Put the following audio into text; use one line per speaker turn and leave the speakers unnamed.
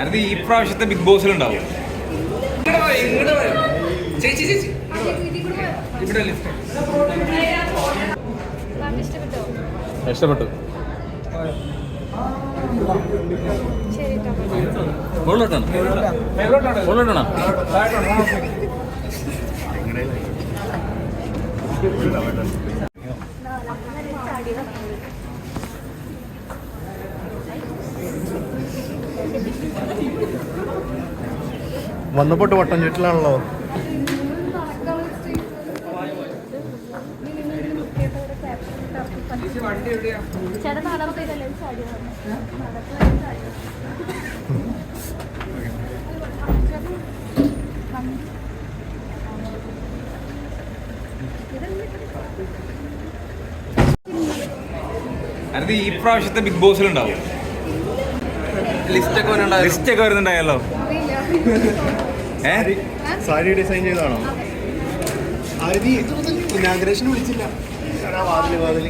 അത് ഈ പ്രാവശ്യത്തെ ബിഗ് ബോസിലുണ്ടാവും
ചേച്ചി ചേച്ചി. ഇവിടെ ലിഫ്റ്റ്
ഇഷ്ടപ്പെട്ടോ?
മുകളിലോട്ടാണ്
വന്നപ്പോട്ട് വട്ടം ചുറ്റിലാണല്ലോ.
അത് ഈ പ്രാവശ്യത്തെ ബിഗ് ബോസിലുണ്ടാവും.
ലിസ്റ്റ് ഒക്കെ
വരുന്നുണ്ടായല്ലോ.
സാരി ഡിസൈൻ ചെയ്താണോ ആരതി ഇനാഗ്രേഷൻ വിളിച്ചില്ല. വാതിൽ വാതിൽ.